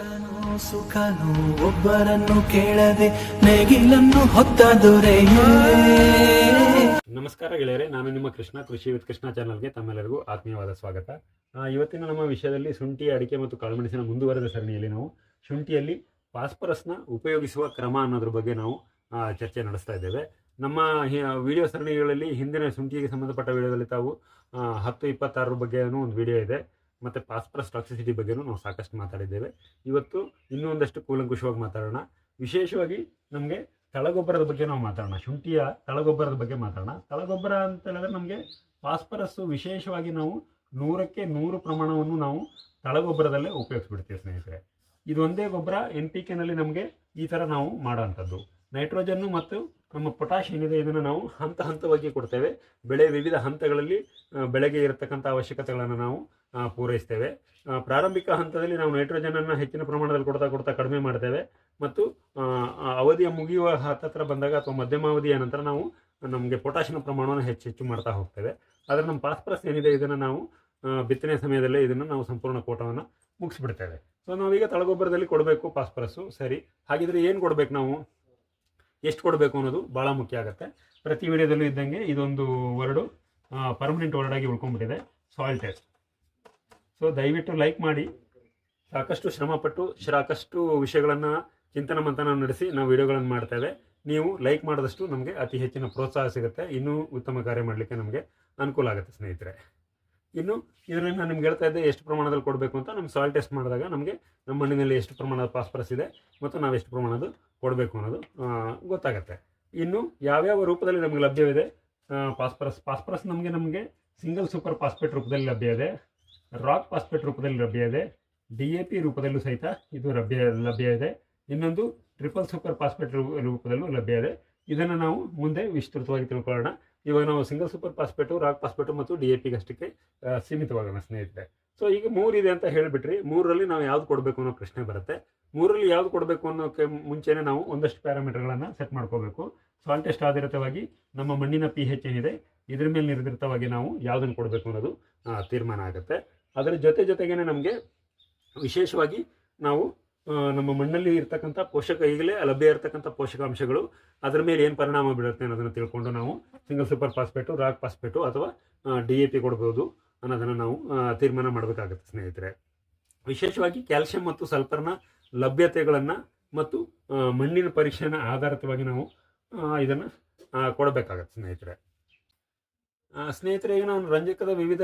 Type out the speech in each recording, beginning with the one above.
ಕಷ್ಟನೋ ಸುಖನೋ ಒಬ್ಬರನ್ನು ಕೇಳದೆ ನೇಗಿಲನ್ನು ಹೊತ್ತ ನಮಸ್ಕಾರ ಗೆಳೆಯರೆ, ನಾನು ನಿಮ್ಮ ಕೃಷ್ಣ ಕೃಷಿ ವಿತ್ ಕೃಷ್ಣ ಚಾನಲ್ಗೆ ತಮ್ಮೆಲ್ಲರಿಗೂ ಆತ್ಮೀಯವಾದ ಸ್ವಾಗತ. ಇವತ್ತಿನ ನಮ್ಮ ವಿಷಯದಲ್ಲಿ ಶುಂಠಿ, ಅಡಿಕೆ ಮತ್ತು ಕಾಳುಮೆಣಸಿನ ಮುಂದುವರೆದ ಸರಣಿಯಲ್ಲಿ ನಾವು ಶುಂಠಿಯಲ್ಲಿ ಫಾಸ್ಫರಸ್ನ ಉಪಯೋಗಿಸುವ ಕ್ರಮ ಅನ್ನೋದ್ರ ಬಗ್ಗೆ ನಾವು ಚರ್ಚೆ ನಡೆಸ್ತಾ ಇದ್ದೇವೆ. ನಮ್ಮ ವಿಡಿಯೋ ಸರಣಿಗಳಲ್ಲಿ ಹಿಂದಿನ ಶುಂಠಿಗೆ ಸಂಬಂಧಪಟ್ಟ ವಿಡಿಯೋದಲ್ಲಿ ತಾವು ಹತ್ತು ಇಪ್ಪತ್ತಾರರ ಬಗ್ಗೆ ಒಂದು ವಿಡಿಯೋ ಇದೆ. ಮತ್ತು ಫಾಸ್ಫರಸ್ ಟಾಕ್ಸಿಸಿಟಿ ಬಗ್ಗೆನೂ ನಾವು ಸಾಕಷ್ಟು ಮಾತಾಡಿದ್ದೇವೆ. ಇವತ್ತು ಇನ್ನೂ ಒಂದಷ್ಟು ಕೂಲಂಕುಷವಾಗಿ ಮಾತಾಡೋಣ. ವಿಶೇಷವಾಗಿ ನಮಗೆ ತಳಗೊಬ್ಬರದ ಬಗ್ಗೆ ನಾವು ಮಾತಾಡೋಣ. ಶುಂಠಿಯ ತಳಗೊಬ್ಬರದ ಬಗ್ಗೆ ಮಾತಾಡೋಣ. ತಳಗೊಬ್ಬರ ಅಂತ ಹೇಳಿದ್ರೆ ನಮಗೆ ಫಾಸ್ಫರಸ್ಸು ವಿಶೇಷವಾಗಿ ನಾವು ನೂರಕ್ಕೆ ನೂರು ಪ್ರಮಾಣವನ್ನು ನಾವು ತಳಗೊಬ್ಬರದಲ್ಲೇ ಉಪಯೋಗಿಸ್ಬಿಡ್ತೀವಿ ಸ್ನೇಹಿತರೆ. ಇದೊಂದೇ ಗೊಬ್ಬರ ಎನ್ ಪಿ ಕೆನಲ್ಲಿ ನಮಗೆ ಈ ಥರ ನಾವು ಮಾಡೋವಂಥದ್ದು ನೈಟ್ರೋಜನ್ನು ಮತ್ತು ನಮ್ಮ ಪೊಟ್ಯಾಶ್ ಏನಿದೆ ಇದನ್ನು ನಾವು ಹಂತ ಹಂತವಾಗಿ ಕೊಡ್ತೇವೆ. ಬೆಳೆ ವಿವಿಧ ಹಂತಗಳಲ್ಲಿ ಬೆಳೆಗೆ ಇರತಕ್ಕಂಥ ಅವಶ್ಯಕತೆಗಳನ್ನು ನಾವು ಪೂರೈಸ್ತೇವೆ. ಪ್ರಾರಂಭಿಕ ಹಂತದಲ್ಲಿ ನಾವು ನೈಟ್ರೋಜನನ್ನು ಹೆಚ್ಚಿನ ಪ್ರಮಾಣದಲ್ಲಿ ಕೊಡ್ತಾ ಕೊಡ್ತಾ ಕಡಿಮೆ ಮಾಡ್ತೇವೆ. ಮತ್ತು ಅವಧಿಯ ಮುಗಿಯುವ ಹತ್ತತ್ರ ಬಂದಾಗ ಅಥವಾ ಮಧ್ಯಮಾವಧಿಯ ನಂತರ ನಾವು ನಮಗೆ ಪೊಟ್ಯಾಷಿಯಂ ಪ್ರಮಾಣವನ್ನು ಹೆಚ್ಚು ಹೆಚ್ಚು ಮಾಡ್ತಾ ಹೋಗ್ತೇವೆ. ಆದರೆ ನಮ್ಮ ಫಾಸ್ಫರಸ್ ಏನಿದೆ ಇದನ್ನು ನಾವು ಬಿತ್ತನೆ ಸಮಯದಲ್ಲೇ ಇದನ್ನು ನಾವು ಸಂಪೂರ್ಣ ಕೋಟವನ್ನು ಮುಗಿಸ್ಬಿಡ್ತೇವೆ. ಸೊ ನಾವೀಗ ತಳಗೊಬ್ಬರದಲ್ಲಿ ಕೊಡಬೇಕು ಪಾಸ್ಪರಸ್ಸು ಸರಿ. ಹಾಗಿದ್ರೆ ಏನು ಕೊಡಬೇಕು ನಾವು? ಎಷ್ಟು ಕೊಡಬೇಕು ಅನ್ನೋದು ಭಾಳ ಮುಖ್ಯ ಆಗುತ್ತೆ. ಪ್ರತಿ ವಿಡಿಯೋದಲ್ಲೂ ಇದ್ದಂಗೆ ಇದೊಂದು ವರ್ಡು ಪರ್ಮನೆಂಟ್ ವರ್ಡಾಗಿ ಉಳ್ಕೊಂಡ್ಬಿಟ್ಟಿದೆ. ಸಾಯಿಲ್ ಟೆಸ್ಟ್ ಸೊ ದಯವಿಟ್ಟು ಲೈಕ್ ಮಾಡಿ. ಸಾಕಷ್ಟು ಶ್ರಮಪಟ್ಟು, ಸಾಕಷ್ಟು ವಿಷಯಗಳನ್ನು ಚಿಂತನ ಮಂಥನ ನಡೆಸಿ ನಾವು ವಿಡಿಯೋಗಳನ್ನು ಮಾಡ್ತೇವೆ ನೀವು ಲೈಕ್ ಮಾಡಿದಷ್ಟು ನಮಗೆ ಅತಿ ಹೆಚ್ಚಿನ ಪ್ರೋತ್ಸಾಹ ಸಿಗುತ್ತೆ. ಇನ್ನೂ ಉತ್ತಮ ಕಾರ್ಯ ಮಾಡಲಿಕ್ಕೆ ನಮಗೆ ಅನುಕೂಲ ಆಗುತ್ತೆ, ಸ್ನೇಹಿತರೆ. ಇನ್ನು ಇದರಲ್ಲಿ ನಾನು ನಿಮ್ಗೆ ಹೇಳ್ತಾ ಇದ್ದೆ ಎಷ್ಟು ಪ್ರಮಾಣದಲ್ಲಿ ಕೊಡಬೇಕು ಅಂತ. ನಮ್ಮ ಸಾಯಿಲ್ ಟೆಸ್ಟ್ ಮಾಡಿದಾಗ ನಮಗೆ ನಮ್ಮ ಮಣ್ಣಿನಲ್ಲಿ ಎಷ್ಟು ಪ್ರಮಾಣದ ಫಾಸ್ಫರಸ್ ಇದೆ ಮತ್ತು ನಾವು ಎಷ್ಟು ಪ್ರಮಾಣದ ಕೊಡಬೇಕು ಅನ್ನೋದು ಗೊತ್ತಾಗುತ್ತೆ. ಇನ್ನು ಯಾವ್ಯಾವ ರೂಪದಲ್ಲಿ ನಮಗೆ ಲಭ್ಯವಿದೆ? ಫಾಸ್ಫರಸ್ ಫಾಸ್ಫರಸ್ ನಮಗೆ ನಮಗೆ ಸಿಂಗಲ್ ಸೂಪರ್ ಫಾಸ್ಫೇಟ್ ರೂಪದಲ್ಲಿ ಲಭ್ಯ ಇದೆ. ರಾಕ್ ಫಾಸ್ಫೇಟ್ ರೂಪದಲ್ಲಿ ಲಭ್ಯ ಇದೆ ಡಿ ಎ ಪಿ ರೂಪದಲ್ಲೂ ಸಹಿತ ಇದು ಲಭ್ಯ ಲಭ್ಯ ಇದೆ. ಇನ್ನೊಂದು ಟ್ರಿಪಲ್ ಸೂಪರ್ ಫಾಸ್ಫೇಟ್ ರೂಪದಲ್ಲೂ ಲಭ್ಯ ಇದೆ. ಇದನ್ನು ನಾವು ಮುಂದೆ ವಿಸ್ತೃತವಾಗಿ ತಿಳ್ಕೊಳ್ಳೋಣ. ಇವಾಗ ನಾವು single super phosphate rock phosphate ಮತ್ತು ಡಿ ಎ ಪಿಗಷ್ಟಕ್ಕೆ ಸೀಮಿತವಾಗೋಣ ಸ್ನೇಹಿತರೆ. ಸೊ ಈಗ ಮೂರಿದೆ ಅಂತ ಹೇಳಿಬಿಟ್ರಿ. ಮೂರರಲ್ಲಿ ನಾವು ಯಾವ್ದು ಕೊಡಬೇಕು ಅನ್ನೋ ಪ್ರಶ್ನೆ ಬರುತ್ತೆ. ಮೂರಲ್ಲಿ ಯಾವ್ದು ಕೊಡಬೇಕು ಅನ್ನೋಕ್ಕೆ ಮುಂಚೆನೇ ನಾವು ಒಂದಷ್ಟು ಪ್ಯಾರಾಮೀಟರ್ಗಳನ್ನು ಸೆಟ್ ಮಾಡ್ಕೋಬೇಕು. ಸಾಲ್ ಟೆಸ್ಟ್ ಆಧಾರಿತವಾಗಿ ನಮ್ಮ ಮಣ್ಣಿನ ಪಿ ಹೆಚ್ ಏನಿದೆ, ಇದ್ರ ಮೇಲೆ ನಿರ್ಧರಿತವಾಗಿ ನಾವು ಯಾವುದನ್ನು ಕೊಡಬೇಕು ಅನ್ನೋದು ತೀರ್ಮಾನ ಆಗುತ್ತೆ. ಅದರ ಜೊತೆ ಜೊತೆಗೇನೆ ನಮಗೆ ವಿಶೇಷವಾಗಿ ನಾವು ನಮ್ಮ ಮಣ್ಣಲ್ಲಿ ಇರ್ತಕ್ಕಂಥ ಪೋಷಕ, ಈಗಲೇ ಲಭ್ಯ ಇರತಕ್ಕಂಥ ಪೋಷಕಾಂಶಗಳು, ಅದರ ಮೇಲೆ ಏನು ಪರಿಣಾಮ ಬೀಳುತ್ತೆ ಅನ್ನೋದನ್ನು ತಿಳ್ಕೊಂಡು ನಾವು single super phosphate rock phosphate ಅಥವಾ ಡಿ ಎ ಪಿ ಕೊಡ್ಬೋದು ಅನ್ನೋದನ್ನು ನಾವು ತೀರ್ಮಾನ ಮಾಡಬೇಕಾಗುತ್ತೆ ಸ್ನೇಹಿತರೆ. ವಿಶೇಷವಾಗಿ ಕ್ಯಾಲ್ಸಿಯಂ ಮತ್ತು ಸಲ್ಫರ್ನ ಲಭ್ಯತೆಗಳನ್ನು ಮತ್ತು ಮಣ್ಣಿನ ಪರೀಕ್ಷೆನ ಆಧಾರಿತವಾಗಿ ನಾವು ಇದನ್ನು ಕೊಡಬೇಕಾಗತ್ತೆ ಸ್ನೇಹಿತರೆ. ಸ್ನೇಹಿತರೆ, ಈಗ ನಾನು ರಂಜಕದ ವಿವಿಧ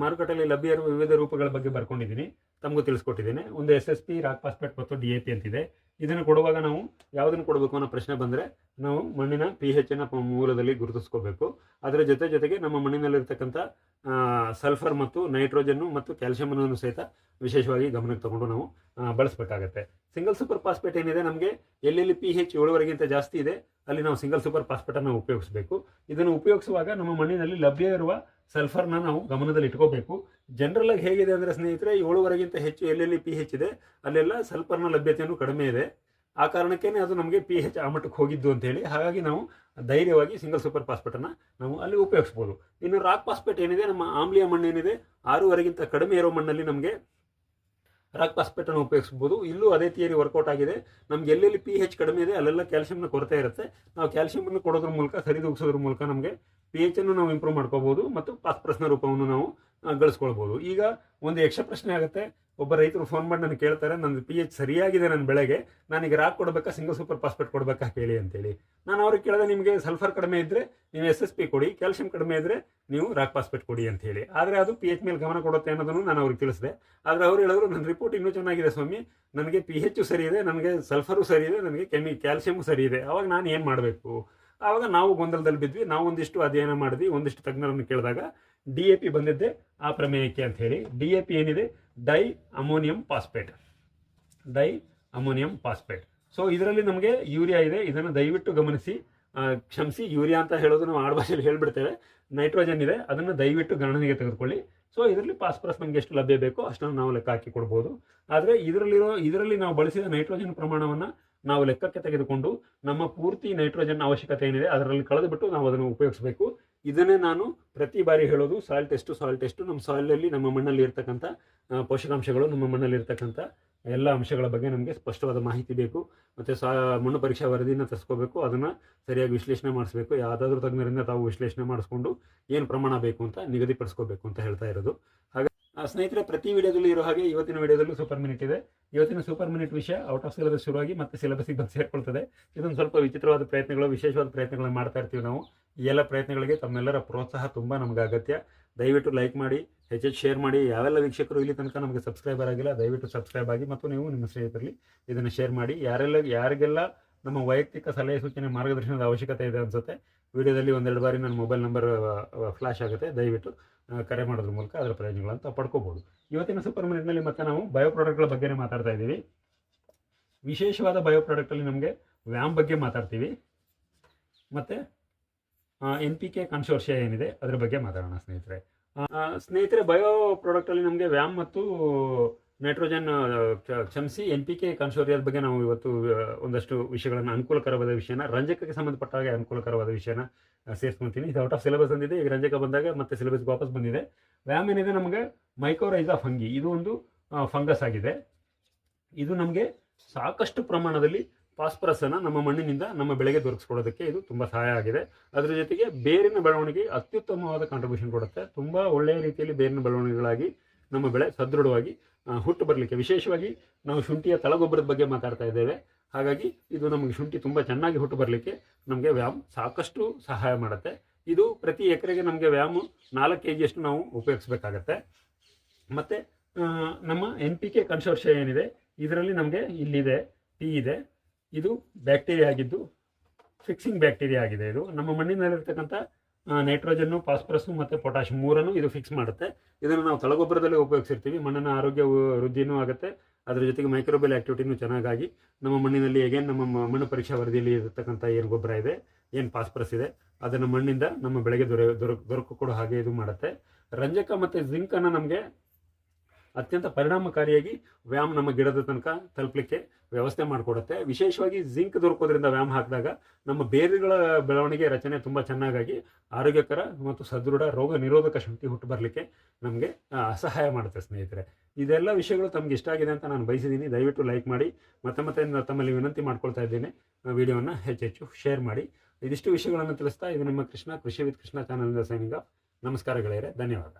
ಮಾರುಕಟ್ಟೆಯಲ್ಲಿ ಲಭ್ಯ ಇರುವ ವಿವಿಧ ರೂಪಗಳ ಬಗ್ಗೆ ಬರ್ಕೊಂಡಿದ್ದೀನಿ. ತಮಗೂ ತಿಳಿಸ್ಕೊಟ್ಟಿದ್ದೀನಿ. ಒಂದು S S P, rock phosphate ಮತ್ತು ಡಿ ಎ ಪಿ ಅಂತಿದೆ. ಇದನ್ನು ಕೊಡುವಾಗ ನಾವು ಯಾವುದನ್ನು ಕೊಡಬೇಕು ಅನ್ನೋ ಪ್ರಶ್ನೆ ಬಂದರೆ ನಾವು ಮಣ್ಣಿನ ಪಿ ಅನ್ನು ಮೂಲದಲ್ಲಿ ಗುರುತಿಸ್ಕೋಬೇಕು. ಅದರ ಜೊತೆ ಜೊತೆಗೆ ನಮ್ಮ ಮಣ್ಣಿನಲ್ಲಿರ್ತಕ್ಕಂಥ ಸಲ್ಫರ್ ಮತ್ತು ನೈಟ್ರೋಜನ್ನು ಮತ್ತು ಕ್ಯಾಲ್ಸಿಯಮನ್ನು ಸಹಿತ ವಿಶೇಷವಾಗಿ ಗಮನಕ್ಕೆ ತಗೊಂಡು ನಾವು ಬಳಸಬೇಕಾಗತ್ತೆ. ಸಿಂಗಲ್ ಸೂಪರ್ ಫಾಸ್ಫೇಟ್ ಏನಿದೆ ನಮಗೆ ಎಲ್ಲೆಲ್ಲಿ ಪಿ ಹೆಚ್ ಏಳುವರೆಗಿಂತ ಜಾಸ್ತಿ ಇದೆ, ಅಲ್ಲಿ ನಾವು ಸಿಂಗಲ್ ಸೂಪರ್ ಫಾಸ್ಫೇಟನ್ನು ಉಪಯೋಗಿಸಬೇಕು. ಇದನ್ನು ಉಪಯೋಗಿಸುವಾಗ ನಮ್ಮ ಮಣ್ಣಿನಲ್ಲಿ ಲಭ್ಯ ಇರುವ ಸಲ್ಫರ್ನ ನಾವು ಗಮನದಲ್ಲಿ ಇಟ್ಕೋಬೇಕು. ಜನರಲ್ ಹೇಗಿದೆ ಅಂದರೆ ಸ್ನೇಹಿತರೆ ಏಳುವರೆಗಿಂತ ಹೆಚ್ಚು ಎಲ್ಲೆಲ್ಲಿ ಪಿ ಹೆಚ್ ಇದೆ, ಅಲ್ಲೆಲ್ಲ ಸಲ್ಫರ್ನ ಲಭ್ಯತೆಯನ್ನು ಕಡಿಮೆ ಇದೆ. ಆ ಕಾರಣಕ್ಕೇನೆ ಅದು ನಮಗೆ ಪಿ ಹೆಚ್ ಆ ಮಟ್ಟಕ್ಕೆ ಹೋಗಿದ್ದು ಅಂತ ಹೇಳಿ. ಹಾಗಾಗಿ ನಾವು ಧೈರ್ಯವಾಗಿ ಸಿಂಗಲ್ ಸೂಪರ್ ಫಾಸ್ಫೇಟನ್ನು ನಾವು ಅಲ್ಲಿ ಉಪಯೋಗಿಸ್ಬೋದು. ಇನ್ನು ರಾಕ್ ಫಾಸ್ಫೇಟ್ ಏನಿದೆ, ನಮ್ಮ ಆಮ್ಲಿಯ ಮಣ್ಣು ಏನಿದೆ, ಆರೂವರೆಗಿಂತ ಕಡಿಮೆ ಇರೋ ಮಣ್ಣಲ್ಲಿ ನಮಗೆ ರಾಕ್ ಫಾಸ್ಫೇಟನ್ನು ಉಪಯೋಗಿಸ್ಬೋದು. ಇಲ್ಲೂ ಅದೇ ಥಿಯರಿ ವರ್ಕೌಟ್ ಆಗಿದೆ. ನಮ್ಗೆ ಎಲ್ಲೆಲ್ಲಿ ಪಿ ಹೆಚ್ ಕಡಿಮೆ ಇದೆ, ಅಲ್ಲೆಲ್ಲ ಕ್ಯಾಲ್ಸಿಯಂನ ಕೊರತೆ ಇರುತ್ತೆ. ನಾವು ಕ್ಯಾಲ್ಸಿಯಂನ ಕೊಡೋದ್ರ ಮೂಲಕ, ಸರಿದೂಗಿಸೋದ್ರ ಮೂಲಕ ನಮಗೆ ಪಿ ಎಚ್ ಅನ್ನು ನಾವು ಇಂಪ್ರೂವ್ ಮಾಡ್ಕೋಬಹುದು ಮತ್ತು ಫಾಸ್ಫರಸ್ನ ರೂಪವನ್ನು ನಾವು ಗಳಿಸ್ಕೊಳ್ಬೋದು. ಈಗ ಒಂದು ಯಕ್ಷ ಪ್ರಶ್ನೆ ಆಗುತ್ತೆ. ಒಬ್ಬ ರೈತರು ಫೋನ್ ಮಾಡಿ ನನಗೆ ಕೇಳ್ತಾರೆ ನನ್ನ ಪಿ ಎಚ್ ಸರಿಯಾಗಿದೆ ನನ್ನ ಬೆಳೆಗೆ. ನಾನೀಗ ರಾಕ್ ಕೊಡಬೇಕಾ ಸಿಂಗಲ್ ಸೂಪರ್ ಫಾಸ್ಫೇಟ್ ಕೊಡಬೇಕಾ? ಹೇಳಿ ಅಂತೇಳಿ. ನಾನು ಅವ್ರಿಗೆ ಕೇಳಿದೆ, ನಿಮಗೆ ಸಲ್ಫರ್ ಕಡಿಮೆ ಇದ್ದರೆ ನೀವು ಎಸ್ ಎಸ್ ಪಿ ಕೊಡಿ ಕ್ಯಾಲ್ಸಿಯಂ ಕಡಿಮೆ ಇದ್ದರೆ ನೀವು ರಾಕ್ ಫಾಸ್ಫೇಟ್ ಕೊಡಿ ಅಂತ ಹೇಳಿ ಆದರೆ ಅದು ಪಿ ಎಚ್ ಮೇಲೆ ಗಮನ ಕೊಡುತ್ತೆ ಅನ್ನೋದನ್ನು ನಾನು ಅವ್ರಿಗೆ ತಿಳಿಸಿದೆ. ಆದರೆ ಅವ್ರು ಹೇಳಿದ್ರು ನನ್ನ ರಿಪೋರ್ಟ್ ಇನ್ನೂ ಚೆನ್ನಾಗಿದೆ ಸ್ವಾಮಿ. ನನಗೆ ಪಿ ಹೆಚ್ಚು ಸರಿ ಇದೆ ನನಗೆ ಸಲ್ಫರು ಸರಿ ಇದೆ ನನಗೆ ಕೆಮಿ ಕ್ಯಾಲ್ಸಿಯಮು ಸರಿ ಇದೆ ಅವಾಗ ನಾನು ಏನು ಮಾಡಬೇಕು? ಆವಾಗ ನಾವು ಗೊಂದಲದಲ್ಲಿ ಬಿದ್ವಿ. ನಾವು ಒಂದಿಷ್ಟು ಅಧ್ಯಯನ ಮಾಡಿದ್ವಿ, ಒಂದಿಷ್ಟು ತಜ್ಞರನ್ನು ಕೇಳಿದಾಗ ಡಿ ಎ ಪಿ ಬಂದಿದ್ದೆ ಆ ಪ್ರಮೇಯಕ್ಕೆ ಅಂತ ಹೇಳಿ. ಡಿ ಎ ಪಿ ಏನಿದೆ? Di ammonium phosphate. Di ammonium phosphate. So ಇದರಲ್ಲಿ ನಮಗೆ ಯೂರಿಯಾ ಇದೆ. ಇದನ್ನು ದಯವಿಟ್ಟು ಗಮನಿಸಿ. ಕ್ಷಮಿಸಿ, ಯೂರಿಯಾ ಅಂತ ಹೇಳೋದು ನಾವು ಆಡ್ಭಾಷೆಯಲ್ಲಿ ಹೇಳ್ಬಿಡ್ತೇವೆ. ನೈಟ್ರೋಜನ್ ಇದೆ. ಅದನ್ನು ದಯವಿಟ್ಟು ಗಣನೆಗೆ ತೆಗೆದುಕೊಳ್ಳಿ. ಸೊ ಇದರಲ್ಲಿ ಫಾಸ್ಫರಸ್ ನಮಗೆ ಎಷ್ಟು ಲಭ್ಯ ಬೇಕೋ ಅಷ್ಟನ್ನು ನಾವು ಲೆಕ್ಕ ಹಾಕಿ ಕೊಡ್ಬೋದು. ಆದರೆ ಇದರಲ್ಲಿರೋ, ಇದರಲ್ಲಿ ನಾವು ಬಳಸಿದ ನೈಟ್ರೋಜನ್ ಪ್ರಮಾಣವನ್ನು ನಾವು ಲೆಕ್ಕಕ್ಕೆ ತೆಗೆದುಕೊಂಡು ನಮ್ಮ ಪೂರ್ತಿ ನೈಟ್ರೋಜನ್ ಅವಶ್ಯಕತೆ ಏನಿದೆ ಅದರಲ್ಲಿ ಕಳೆದುಬಿಟ್ಟು ನಾವು ಅದನ್ನು ಉಪಯೋಗಿಸಬೇಕು. ಇದನ್ನೇ ನಾನು ಪ್ರತಿ ಬಾರಿ ಹೇಳೋದು ಸಾಯಿಲ್ ಟೆಸ್ಟು ಸಾಯಿಲ್ ಟೆಸ್ಟು ನಮ್ಮ ಸಾಯಿಲಲ್ಲಿ ನಮ್ಮ ಮಣ್ಣಲ್ಲಿ ಇರ್ತಕ್ಕಂಥ ಪೋಷಕಾಂಶಗಳು ನಮ್ಮ ಮಣ್ಣಲ್ಲಿ ಇರ್ತಕ್ಕಂಥ ಎಲ್ಲ ಅಂಶಗಳ ಬಗ್ಗೆ ನಮಗೆ ಸ್ಪಷ್ಟವಾದ ಮಾಹಿತಿ ಬೇಕು. ಮತ್ತು ಸಾ, ಮಣ್ಣು ಪರೀಕ್ಷಾ ವರದಿನ ತರಿಸ್ಕೋಬೇಕು, ಅದನ್ನು ಸರಿಯಾಗಿ ವಿಶ್ಲೇಷಣೆ ಮಾಡಿಸ್ಬೇಕು. ಯಾವುದಾದ್ರೂ ತಜ್ಞರಿಂದ ತಾವು ವಿಶ್ಲೇಷಣೆ ಮಾಡಿಸ್ಕೊಂಡು ಏನು ಪ್ರಮಾಣ ಬೇಕು ಅಂತ ನಿಗದಿಪಡಿಸ್ಕೋಬೇಕು ಅಂತ ಹೇಳ್ತಾ ಇರೋದು. ಹಾಗೆ ಸ್ನೇಹಿತರೆ, ಪ್ರತಿ ವಿಡಿಯೋದಲ್ಲಿ ಇರೋ ಹಾಗೆ ಇವತ್ತಿನ ವಿಡಿಯೋದಲ್ಲೂ ಸೂಪರ್ ಮಿನಿಟ್ ಇದೆ. ಇವತ್ತಿನ ಸೂಪರ್ ಮಿನಿಟ್ ವಿಷಯ ಔಟ್ ಆಫ್ ಸಿಲೆಬಸ್ ಶುರುವಾಗಿ ಮತ್ತೆ ಸಿಲೆಬಸ್ಗೆ ಬಂದು ಸೇರ್ಕೊಳ್ತದೆ. ಇದೊಂದು ಸ್ವಲ್ಪ ವಿಚಿತ್ರವಾದ ಪ್ರಯತ್ನಗಳು, ವಿಶೇಷವಾದ ಪ್ರಯತ್ನಗಳನ್ನು ಮಾಡ್ತಾ ಇರ್ತೀವಿ ನಾವು. ಈ ಎಲ್ಲ ಪ್ರಯತ್ನಗಳಿಗೆ ತಮ್ಮೆಲ್ಲರ ಪ್ರೋತ್ಸಾಹ ತುಂಬ ನಮಗೆ ಅಗತ್ಯ. ದಯವಿಟ್ಟು ಲೈಕ್ ಮಾಡಿ ಹೆಚ್ಚು ಶೇರ್ ಮಾಡಿ. ಯಾವೆಲ್ಲ ವೀಕ್ಷಕರು ಇಲ್ಲಿ ತನಕ ನಮಗೆ ಸಬ್ಸ್ಕ್ರೈಬರ್ ಆಗಿಲ್ಲ, ದಯವಿಟ್ಟು ಸಬ್ಸ್ಕ್ರೈಬ್ ಆಗಿ ಮತ್ತು ನೀವು ನಿಮ್ಮ ಸ್ನೇಹಿತರಲ್ಲಿ ಇದನ್ನು ಶೇರ್ ಮಾಡಿ. ಯಾರೆಲ್ಲ, ಯಾರಿಗೆಲ್ಲ ನಮ್ಮ ವೈಯಕ್ತಿಕ ಸಲಹೆ ಸೂಚನೆ ಮಾರ್ಗದರ್ಶನದ ಅವಶ್ಯಕತೆ ಇದೆ ಅನ್ಸುತ್ತೆ. ವಿಡಿಯೋದಲ್ಲಿ ಒಂದೆರಡು ಬಾರಿ ನನ್ನ ಮೊಬೈಲ್ ನಂಬರ್ ಫ್ಲಾಶ್ ಆಗುತ್ತೆ. ದಯವಿಟ್ಟು ಕರೆ ಮಾಡೋದ್ರ ಮೂಲಕ ಅದರ ಪ್ರಯೋಜನಗಳಂತ ಪಡ್ಕೋಬೋದು ಇವತ್ತಿನ ಸೂಪರ್ ಮಾರ್ಕೆಟ್ನಲ್ಲಿ ಮತ್ತೆ ನಾವು ಬಯೋ ಪ್ರಾಡಕ್ಟ್ಗಳ ಬಗ್ಗೆನೇ ಮಾತಾಡ್ತಾ ಇದ್ದೀವಿ. ವಿಶೇಷವಾದ ಬಯೋ ಪ್ರಾಡಕ್ಟಲ್ಲಿ ನಮಗೆ ವ್ಯಾಮ್ ಬಗ್ಗೆ ಮಾತಾಡ್ತೀವಿ. ಮತ್ತು ಎನ್ ಪಿ ಕೆ ಕನ್ಸೋರ್ಷಿಯ ಏನಿದೆ, ಅದರ ಬಗ್ಗೆ ಮಾತಾಡೋಣ ಸ್ನೇಹಿತರೆ. ಸ್ನೇಹಿತರೆ, ಬಯೋ ಪ್ರಾಡಕ್ಟಲ್ಲಿ ನಮಗೆ ವ್ಯಾಮ್ ಮತ್ತು ನೈಟ್ರೋಜನ್ ಕ್ಷಮಿಸಿ ಎನ್ ಪಿ ಕೆ ಕನ್ಸೋರಿಯಾದ ಬಗ್ಗೆ ನಾವು ಇವತ್ತು ಒಂದಷ್ಟು ವಿಷಯಗಳನ್ನು ಅನುಕೂಲಕರವಾದ ವಿಷಯನ, ರಂಜಕಕ್ಕೆ ಸಂಬಂಧಪಟ್ಟ ಹಾಗೆ ಅನುಕೂಲಕರವಾದ ವಿಷಯನ ಸೇರಿಸ್ಕೊಂತೀನಿ. ಇದು ಔಟ್ ಆಫ್ ಸಿಲೆಬಸ್ ಬಂದಿದೆ ಈಗ ರಂಜಕ ಬಂದಾಗ ಮತ್ತೆ ಸಿಲೆಬಸ್ ವಾಪಸ್ ಬಂದಿದೆ. ವ್ಯಾಮ್ ಏನಿದೆ ನಮಗೆ? ಮೈಕೋರೈಸಾ ಫಂಗಿ ಇದು ಒಂದು ಫಂಗಸ್ ಆಗಿದೆ. ಇದು ನಮಗೆ ಸಾಕಷ್ಟು ಪ್ರಮಾಣದಲ್ಲಿ ಫಾಸ್ಫರಸನ್ನು ನಮ್ಮ ಮಣ್ಣಿನಿಂದ ನಮ್ಮ ಬೆಳೆಗೆ ದೊರಕಿಸ್ಕೊಡೋದಕ್ಕೆ ಇದು ತುಂಬ ಸಹಾಯ ಆಗಿದೆ. ಅದರ ಜೊತೆಗೆ ಬೇರಿನ ಬೆಳವಣಿಗೆ ಅತ್ಯುತ್ತಮವಾದ ಕಾಂಟ್ರಿಬ್ಯೂಷನ್ ಕೊಡುತ್ತೆ. ತುಂಬ ಒಳ್ಳೆಯ ರೀತಿಯಲ್ಲಿ ಬೇರಿನ ಬೆಳವಣಿಗೆಗಳಾಗಿ ನಮ್ಮ ಬೆಳೆ ಸದೃಢವಾಗಿ ಹುಟ್ಟು ಬರಲಿಕ್ಕೆ. ವಿಶೇಷವಾಗಿ ನಾವು ಶುಂಠಿಯ ತಳಗೊಬ್ಬರದ ಬಗ್ಗೆ ಮಾತಾಡ್ತಾ ಇದ್ದೇವೆ. ಹಾಗಾಗಿ ಇದು ನಮಗೆ ಶುಂಠಿ ತುಂಬ ಚೆನ್ನಾಗಿ ಹುಟ್ಟು ಬರಲಿಕ್ಕೆ ನಮಗೆ ವ್ಯಾಮ್ ಸಾಕಷ್ಟು ಸಹಾಯ ಮಾಡುತ್ತೆ. ಇದು ಪ್ರತಿ ಎಕರೆಗೆ ನಮಗೆ ವ್ಯಾಮು ನಾಲ್ಕು ಕೆ ಜಿಯಷ್ಟು ನಾವು ಉಪಯೋಗಿಸ್ಬೇಕಾಗತ್ತೆ. ಮತ್ತು ನಮ್ಮ ಎನ್ ಪಿ ಕೆ ಕನ್ಸೋರ್ಷ ಏನಿದೆ, ಇದರಲ್ಲಿ ನಮಗೆ ಇಲ್ಲಿದೆ, ಟಿ ಇದೆ. ಇದು ಬ್ಯಾಕ್ಟೀರಿಯಾ ಆಗಿದ್ದು, ಫಿಕ್ಸಿಂಗ್ ಬ್ಯಾಕ್ಟೀರಿಯಾ ಆಗಿದೆ ಇದು. ನಮ್ಮ ಮಣ್ಣಿನಲ್ಲಿರ್ತಕ್ಕಂಥ ನೈಟ್ರೋಜನ್ನು ಫಾಸ್ಫರಸ್ಸು ಮತ್ತು ಪೊಟ್ಯಾಶ್ ಮೂರನ್ನು ಇದು ಫಿಕ್ಸ್ ಮಾಡುತ್ತೆ. ಇದನ್ನು ನಾವು ತಳಗೊಬ್ಬರದಲ್ಲಿ ಉಪಯೋಗಿಸಿರ್ತೀವಿ ಮಣ್ಣಿನ ಆರೋಗ್ಯ ವೃದ್ಧಿನೂ ಆಗುತ್ತೆ. ಅದರ ಜೊತೆಗೆ ಮೈಕ್ರೋಬೆಲ್ ಆಕ್ಟಿವಿಟಿನೂ ಚೆನ್ನಾಗಾಗಿ ನಮ್ಮ ಮಣ್ಣಿನಲ್ಲಿ ಹೇಗೇನು ನಮ್ಮ ಮಣ್ಣು ಪರೀಕ್ಷಾ ವರದಿಯಲ್ಲಿ ಇರತಕ್ಕಂಥ ಏನು ಗೊಬ್ಬರ ಇದೆ, ಏನು ಫಾಸ್ಫರಸ್ ಇದೆ, ಅದನ್ನು ಮಣ್ಣಿಂದ ನಮ್ಮ ಬೆಳೆಗೆ ದೊರೆ, ದೊರಕು ಕೊಡೋ ಹಾಗೆ ಇದು ಮಾಡುತ್ತೆ. ರಂಜಕ ಮತ್ತು ಜಿಂಕನ್ನು ನಮಗೆ ಅತ್ಯಂತ ಪರಿಣಾಮಕಾರಿಯಾಗಿ ವ್ಯಾಮ್ ನಮ್ಮ ಗಿಡದ ತನಕ ತಲುಪಲಿಕ್ಕೆ ವ್ಯವಸ್ಥೆ ಮಾಡಿಕೊಡುತ್ತೆ. ವಿಶೇಷವಾಗಿ ಜಿಂಕ್ ದೊರಕೋದ್ರಿಂದ ವ್ಯಾಮ್ ಹಾಕಿದಾಗ ನಮ್ಮ ಬೇರುಗಳ ಬೆಳವಣಿಗೆ ರಚನೆ ತುಂಬ ಚೆನ್ನಾಗಾಗಿ ಆರೋಗ್ಯಕರ ಮತ್ತು ಸದೃಢ ರೋಗ ನಿರೋಧಕ ಶಕ್ತಿ ಹುಟ್ಟು ಬರಲಿಕ್ಕೆ ನಮಗೆ ಸಹಾಯ ಮಾಡುತ್ತೆ ಸ್ನೇಹಿತರೆ. ಇದೆಲ್ಲ ವಿಷಯಗಳು ತಮಗೆ ಇಷ್ಟ ಆಗಿದೆ ಅಂತ ನಾನು ಬಯಸಿದ್ದೀನಿ ದಯವಿಟ್ಟು ಲೈಕ್ ಮಾಡಿ, ಮತ್ತೆ ಮತ್ತೆ ತಮ್ಮಲ್ಲಿ ವಿನಂತಿ ಮಾಡ್ಕೊಳ್ತಾ ಇದ್ದೇನೆ. ವಿಡಿಯೋವನ್ನು ಹೆಚ್ಚೆಚ್ಚು ಶೇರ್ ಮಾಡಿ. ಇದಿಷ್ಟು ವಿಷಯಗಳನ್ನು ತಿಳಿಸ್ತಾ ಇದು ನಿಮ್ಮ ಕೃಷ್ಣ ಕೃಷಿ ವಿತ್ ಕೃಷ್ಣ ಚಾನಲ್ನಿಂದ ಸೈನಿಂಗ್ ಆಫ್. ನಮಸ್ಕಾರ ಗೆಳೆಯರೆ, ಧನ್ಯವಾದ.